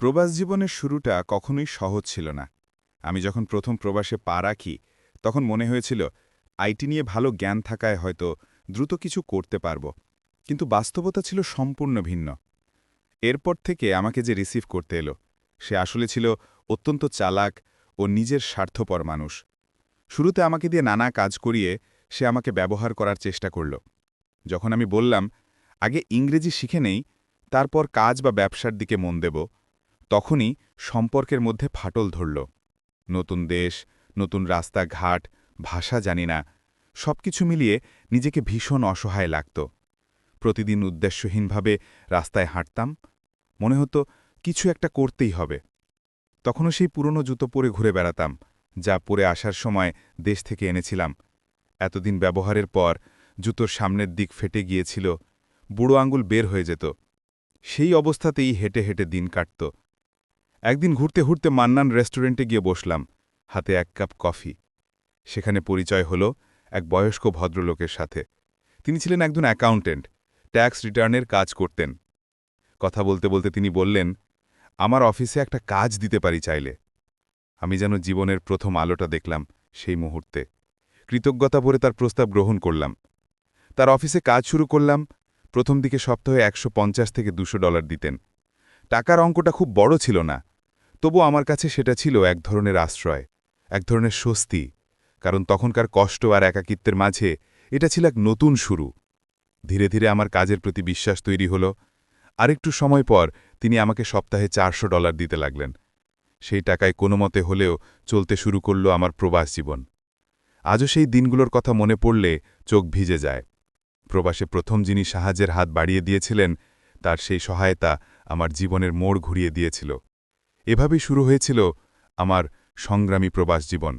প্রবাস জীবনের শুরুটা কখনোই সহজ ছিল না। আমি যখন প্রথম প্রবাসে পা রাখি, তখন মনে হয়েছিল, আইটি নিয়ে ভালো জ্ঞান থাকায় হয়তো দ্রুত কিছু করতে পারব। কিন্তু বাস্তবতা ছিল সম্পূর্ণ ভিন্ন। এরপর থেকে আমাকে যে রিসিভ করতে এলো, সে আসলে ছিল অত্যন্ত চালাক ও নিজের স্বার্থপর মানুষ। শুরুতে আমাকে দিয়ে নানা কাজ করিয়ে সে আমাকে ব্যবহার করার চেষ্টা করল। যখন আমি বললাম, আগে ইংরেজি শিখে নেই, তারপর কাজ বা ব্যবসার দিকে মন দেব তখনই সম্পর্কের মধ্যে ফাটল ধরল। নতুন দেশ, নতুন রাস্তাঘাট, ভাষা জানি না, সবকিছু মিলিয়ে নিজেকে ভীষণ অসহায় লাগত। প্রতিদিন উদ্দেশ্যহীনভাবে রাস্তায় হাঁটতাম, মনে হতো কিছু একটা করতেই হবে। তখনও সেই পুরনো জুতো পরে ঘুরে বেড়াতাম, যা পরে আসার সময় দেশ থেকে এনেছিলাম। এতদিন ব্যবহারের পর জুতোর সামনের দিক ফেটে গিয়েছিল, বুড়ো আঙ্গুল বের হয়ে যেত। সেই অবস্থাতেই হেঁটে হেঁটে দিন কাটত। একদিন ঘুরতে ঘুরতে মান্নান রেস্টুরেন্টে গিয়ে বসলাম, হাতে এক কাপ কফি। সেখানে পরিচয় হল এক বয়স্ক ভদ্রলোকের সাথে। তিনি ছিলেন একজন অ্যাকাউন্টেন্ট ট্যাক্স রিটার্নের কাজ করতেন। কথা বলতে বলতে তিনি বললেন, আমার অফিসে একটা কাজ দিতে পারি চাইলে। আমি যেন জীবনের প্রথম আলোটা দেখলাম সেই মুহূর্তে। কৃতজ্ঞতা ভরে তার প্রস্তাব গ্রহণ করলাম। তার অফিসে কাজ শুরু করলাম, প্রথম দিকে সপ্তাহে একশো পঞ্চাশ থেকে দুশো ডলার দিতেন। টাকার অঙ্কটা খুব বড় ছিল না। তবু আমার কাছে সেটা ছিল এক ধরনের আশ্রয়, এক ধরনের স্বস্তি, কারণ তখনকার কষ্ট আর একাকিত্বের মাঝে এটা ছিল এক নতুন শুরু। ধীরে ধীরে আমার কাজের প্রতি বিশ্বাস তৈরি হল। আরেকটু সময় পর তিনি আমাকে সপ্তাহে চারশো ডলার দিতে লাগলেন। সেই টাকায় কোনো মতে হলেও চলতে শুরু করল আমার প্রবাস জীবন। আজও সেই দিনগুলোর কথা মনে পড়লে চোখ ভিজে যায়। প্রবাসে প্রথম যিনি সাহায্যের হাত বাড়িয়ে দিয়েছিলেন, তার সেই সহায়তা আমার জীবনের মোড় ঘুরিয়ে দিয়েছিল। এভাবেই শুরু হয়েছিল আমার সংগ্রামী প্রবাস জীবন।